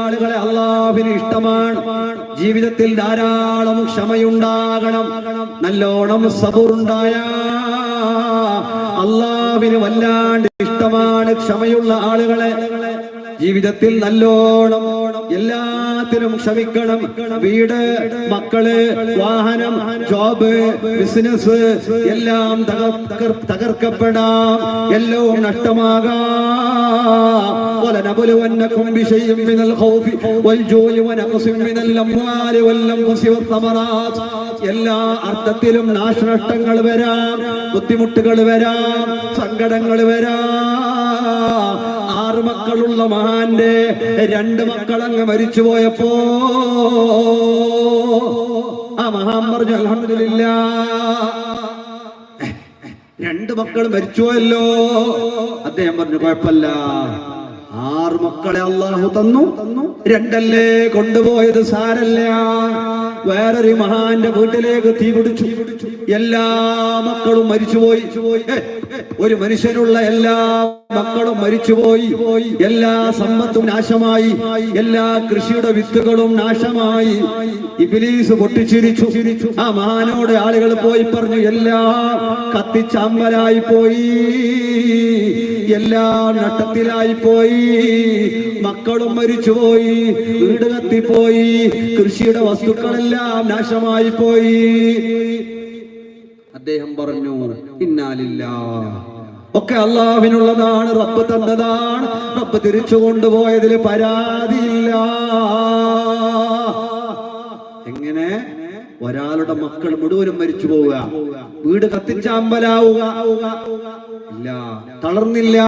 ആളുകളെ അള്ളാഹുവിന് ഇഷ്ടമാണ്. ജീവിതത്തിൽ ധാരാളം ക്ഷമയുണ്ടാകണം. നല്ലോണം സബുറുണ്ടായ അള്ളാഹുവിന് വല്ലാണ്ട് ഇഷ്ടമാണ് ക്ഷമയുള്ള ആളുകളെ. ജീവിതത്തിൽ നല്ലോണം എല്ലാത്തിനും ക്ഷമിക്കണം. വീട് മക്കൾ വാഹനം ജോബ് ബിസിനസ് എല്ലാം തകർ- തകർ- തകർക്കപ്പെടാം. എല്ലാം നഷ്ടമാകാം. ولنبلونكم بشيء من الخوف والجوع ونقص من الأموال والأنفس والثمرات എല്ലാ അർത്ഥത്തിലും നാശനഷ്ടങ്ങൾ വരാം ബുദ്ധിമുട്ടുകൾ വരാം സങ്കടങ്ങൾ വരാം ആറ് മക്കളുള്ള മഹാന്റെ രണ്ട് മക്കളങ്ങ് മരിച്ചു പോയപ്പോ ആ മഹാൻ പറഞ്ഞു അലഹമില്ല രണ്ട് മക്കൾ മരിച്ചുവല്ലോ അദ്ദേഹം പറഞ്ഞു കുഴപ്പമില്ല. ആറ് മക്കളെ അള്ളാഹു തന്നു. തന്നു രണ്ടല്ലേ കൊണ്ടുപോയത് സാരല്ല. വേറൊരു മഹാന്റെ വീട്ടിലേക്ക് തീ പിടിച്ചു. എല്ലാ മക്കളും മരിച്ചുപോയി. ഒരു മനുഷ്യനുള്ള എല്ലാ മക്കളും മരിച്ചുപോയി. എല്ലാ സമ്പത്തും നാശമായി. എല്ലാ കൃഷിയുടെ വിത്തുകളും നാശമായി. ഇബിലീസ് പൊട്ടിച്ചിരിച്ചു. ആ മഹാനോട് ആളുകൾ പോയി പറഞ്ഞു എല്ലാം കത്തിച്ചമ്പലായി പോയി. എല്ലാം നട്ടത്തിലായി പോയി. മക്കളും മരിച്ചുപോയി. വീട് കത്തിപ്പോയി. കൃഷിയുടെ വസ്തുക്കളെല്ലാം നാശമായി പോയി. അദ്ദേഹം പറഞ്ഞു ഇന്നാലില്ല. ഒക്കെ അള്ളാഹുവിനുള്ളതാണ് റബ്ബ് തന്നതാണ്. റബ്ബ് തിരിച്ചു കൊണ്ടുപോയതിൽ പരാതിയില്ല. എങ്ങനെ? ഒരാളുടെ മക്കൾ മുഴുവനും മരിച്ചു പോവുക. വീട് കത്തിച്ചാമ്പലാവുക ഇല്ല. തളർന്നില്ല.